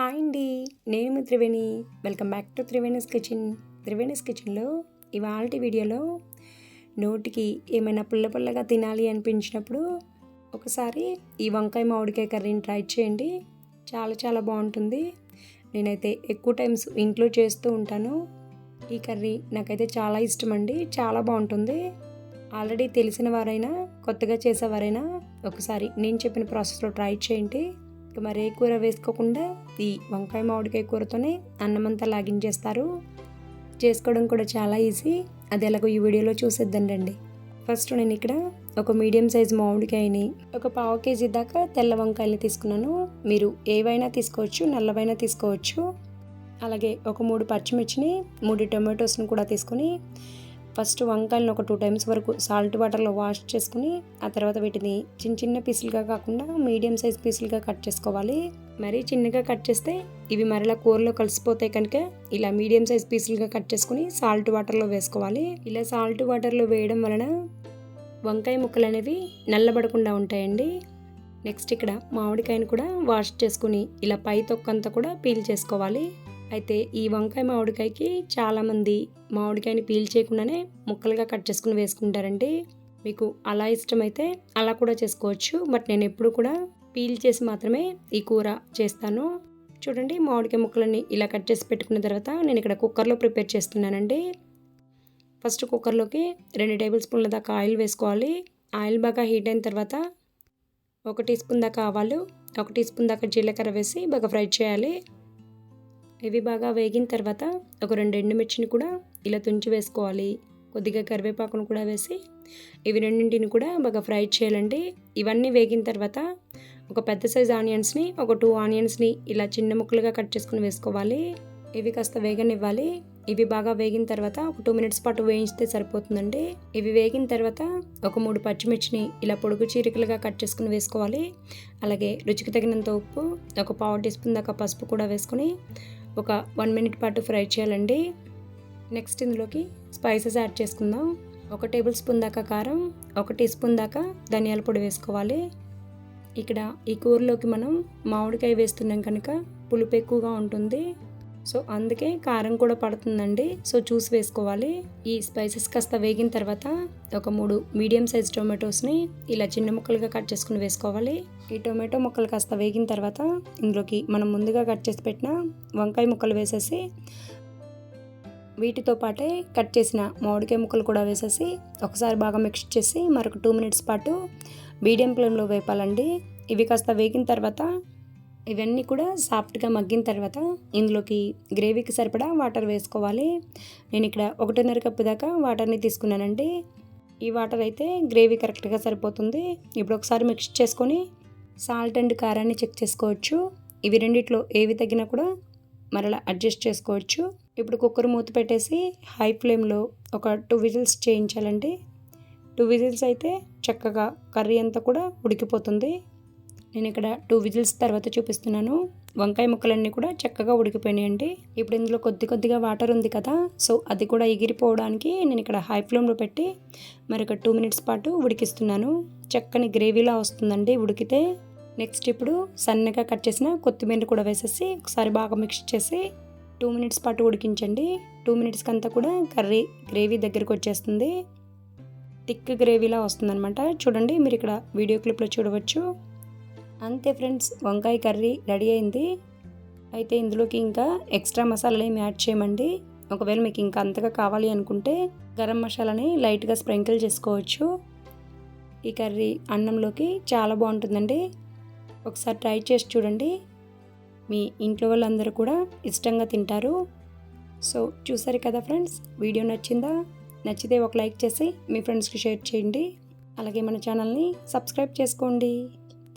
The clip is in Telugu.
హాయ్ అండి నేను మీ Triveni. Welcome back to Triveni's kitchen Triveni's కిచెన్లో ఇవాళ వీడియోలో నోటికి ఏమైనా పుల్ల పుల్లగా తినాలి అనిపించినప్పుడు ఒకసారి ఈ వంకాయ మామిడికాయ కర్రీని ట్రై చేయండి. చాలా చాలా బాగుంటుంది. నేనైతే ఎక్కువ టైమ్స్ ఇంట్లో చేస్తూ ఉంటాను. ఈ కర్రీ నాకైతే చాలా ఇష్టం అండి చాలా బాగుంటుంది. ఆల్రెడీ తెలిసిన వారైనా కొత్తగా చేసేవారైనా ఒకసారి నేను చెప్పిన ప్రాసెస్లో ట్రై చేయండి. మరే కూర వేసుకోకుండా ఈ వంకాయ మామిడికాయ కూరతోనే అన్నమంతా లాగించేస్తారు. చేసుకోవడం కూడా చాలా ఈజీ. అది ఎలాగో ఈ వీడియోలో చూసేద్దండి ఫస్ట్ నేను ఇక్కడ ఒక మీడియం సైజ్ మామిడికాయని ఒక పావు కేజీ దాకా తెల్ల వంకాయలు తీసుకున్నాను. మీరు ఏవైనా తీసుకోవచ్చు నల్లవైనా తీసుకోవచ్చు. అలాగే ఒక మూడు పచ్చిమిర్చిని మూడు టొమాటోస్ని కూడా తీసుకొని ఫస్ట్ వంకాయలను ఒక టూ టైమ్స్ వరకు సాల్ట్ వాటర్లో వాష్ చేసుకుని ఆ తర్వాత వీటిని చిన్న చిన్న పీసులుగా కాకుండా మీడియం సైజ్ పీసులుగా కట్ చేసుకోవాలి. మరీ చిన్నగా కట్ చేస్తే ఇవి మరలా కూరలో కలిసిపోతాయి కనుక ఇలా మీడియం సైజ్ పీసులుగా కట్ చేసుకుని సాల్ట్ వాటర్లో వేసుకోవాలి. ఇలా సాల్ట్ వాటర్లో వేయడం వలన వంకాయ ముక్కలు అనేవి నల్లబడకుండా ఉంటాయండి. నెక్స్ట్ ఇక్కడ మామిడికాయను కూడా వాష్ చేసుకుని ఇలా పై తొక్కంతా కూడా పీల్ చేసుకోవాలి. అయితే ఈ వంకాయ మామిడికాయకి చాలామంది మామిడికాయని పీల్ చేయకుండానే ముక్కలుగా కట్ చేసుకుని వేసుకుంటారండి. మీకు అలా ఇష్టమైతే అలా కూడా చేసుకోవచ్చు. బట్ నేను ఎప్పుడు కూడా పీల్ చేసి మాత్రమే ఈ కూర చేస్తాను. చూడండి మామిడికాయ ముక్కలని ఇలా కట్ చేసి పెట్టుకున్న తర్వాత నేను ఇక్కడ కుక్కర్లో ప్రిపేర్ చేస్తున్నానండి. ఫస్ట్ కుక్కర్లోకి రెండు టేబుల్ స్పూన్ల దాకా ఆయిల్ వేసుకోవాలి. ఆయిల్ బాగా హీట్ అయిన తర్వాత ఒక టీ స్పూన్ దాకా ఆవాలు ఒక టీ స్పూన్ దాకా జీలకర్ర వేసి బాగా ఫ్రై చేయాలి. ఇవి బాగా వేగిన తర్వాత ఒక రెండు ఎండుమిర్చిని కూడా ఇలా తుంచి వేసుకోవాలి. కొద్దిగా కరివేపాకును కూడా వేసి ఇవి రెండింటిని కూడా బాగా ఫ్రై చేయాలండి ఇవన్నీ వేగిన తర్వాత ఒక పెద్ద సైజ్ ఆనియన్స్ని ఒక టూ ఆనియన్స్ని ఇలా చిన్న ముక్కలుగా కట్ చేసుకుని వేసుకోవాలి. ఇవి కాస్త వేగనివ్వాలి. ఇవి బాగా వేగిన తర్వాత ఒక టూ మినిట్స్ పాటు వేయించితే సరిపోతుందండి. ఇవి వేగిన తర్వాత ఒక మూడు పచ్చిమిర్చిని ఇలా పొడుగు చీరికలుగా కట్ చేసుకుని వేసుకోవాలి. అలాగే రుచికి తగినంత ఉప్పు ఒక పావు టీ స్పూన్ దాకా పసుపు కూడా వేసుకొని ఒక వన్ మినిట్ పాటు ఫ్రై చేయాలండి. నెక్స్ట్ ఇందులోకి స్పైసెస్ యాడ్ చేసుకుందాం. ఒక టేబుల్ స్పూన్ దాకా కారం ఒక టీ స్పూన్ దాకా ధనియాల పొడి వేసుకోవాలి. ఇక్కడ ఈ కూరలోకి మనం మామిడికాయ వేస్తున్నాం కనుక పులుపు ఎక్కువగా ఉంటుంది. సో అందుకే కారం కూడా పడుతుందండి. సో చూసి వేసుకోవాలి. ఈ స్పైసెస్ కాస్త వేగిన తర్వాత ఒక మూడు మీడియం సైజ్ టొమాటోస్ని ఇలా చిన్న ముక్కలుగా కట్ చేసుకుని వేసుకోవాలి. ఈ టొమాటో ముక్కలు కాస్త వేగిన తర్వాత ఇందులోకి మనం ముందుగా కట్ చేసి పెట్టిన వంకాయ ముక్కలు వేసేసి వీటితో పాటే కట్ చేసిన మామిడికాయ ముక్కలు కూడా వేసేసి ఒకసారి బాగా మిక్స్ చేసి మరొక టూ మినిట్స్ పాటు మీడియం ఫ్లేమ్లో వేపాలండి. ఇవి కాస్త వేగిన తర్వాత ఇవన్నీ కూడా సాఫ్ట్గా మగ్గిన తర్వాత ఇందులోకి గ్రేవీకి సరిపడా వాటర్ వేసుకోవాలి. నేను ఇక్కడ ఒకటిన్నర కప్పు దాకా వాటర్ని తీసుకున్నానండి. ఈ వాటర్ అయితే గ్రేవీ కరెక్ట్గా సరిపోతుంది. ఇప్పుడు ఒకసారి మిక్స్ చేసుకొని సాల్ట్ అండ్ కారాన్ని చెక్ చేసుకోవచ్చు. ఇవి రెండిట్లో ఏవి తగ్గినా కూడా మరలా అడ్జస్ట్ చేసుకోవచ్చు. ఇప్పుడు కుక్కర్ మూత పెట్టేసి హై ఫ్లేమ్లో ఒక టూ విజిల్స్ చేయించాలండి. టూ విజిల్స్ అయితే చక్కగా కర్రీ అంతా కూడా ఉడికిపోతుంది. నేను ఇక్కడ టూ విజిల్స్ తర్వాత చూపిస్తున్నాను. వంకాయ ముక్కలన్నీ కూడా చక్కగా ఉడికిపోయినాయండి. ఇప్పుడు ఇందులో కొద్ది కొద్దిగా వాటర్ ఉంది కదా సో అది కూడా ఎగిరిపోవడానికి నేను ఇక్కడ హై ఫ్లేమ్లో పెట్టి మరి ఒక టూ మినిట్స్ పాటు ఉడికిస్తున్నాను. చక్కని గ్రేవీలా వస్తుందండి ఉడికితే. నెక్స్ట్ ఇప్పుడు సన్నగా కట్ చేసిన కొత్తిమీర కూడా వేసేసి ఒకసారి బాగా మిక్స్ చేసి టూ మినిట్స్ పాటు ఉడికించండి. టూ మినిట్స్కి అంతా కూడా కర్రీ గ్రేవీ దగ్గరికి వచ్చేస్తుంది. థిక్ గ్రేవీలా వస్తుందన్నమాట. చూడండి మీరు ఇక్కడ వీడియో క్లిప్లో చూడవచ్చు. అంతే ఫ్రెండ్స్ వంకాయ కర్రీ రెడీ అయింది. అయితే ఇందులోకి ఇంకా ఎక్స్ట్రా మసాలాలు ఏమి యాడ్ చేయమండి. ఒకవేళ మీకు ఇంకా అంతగా కావాలి అనుకుంటే గరం మసాలాని లైట్గా స్ప్రింకిల్ చేసుకోవచ్చు. ఈ కర్రీ అన్నంలోకి చాలా బాగుంటుందండి. ఒకసారి ట్రై చేసి చూడండి. మీ ఇంట్లో వాళ్ళందరూ కూడా ఇష్టంగా తింటారు. సో చూసారు కదా ఫ్రెండ్స్ వీడియో నచ్చిందా? నచ్చితే ఒక లైక్ చేసి మీ ఫ్రెండ్స్కి షేర్ చేయండి. అలాగే మన ఛానల్ని సబ్స్క్రైబ్ చేసుకోండి.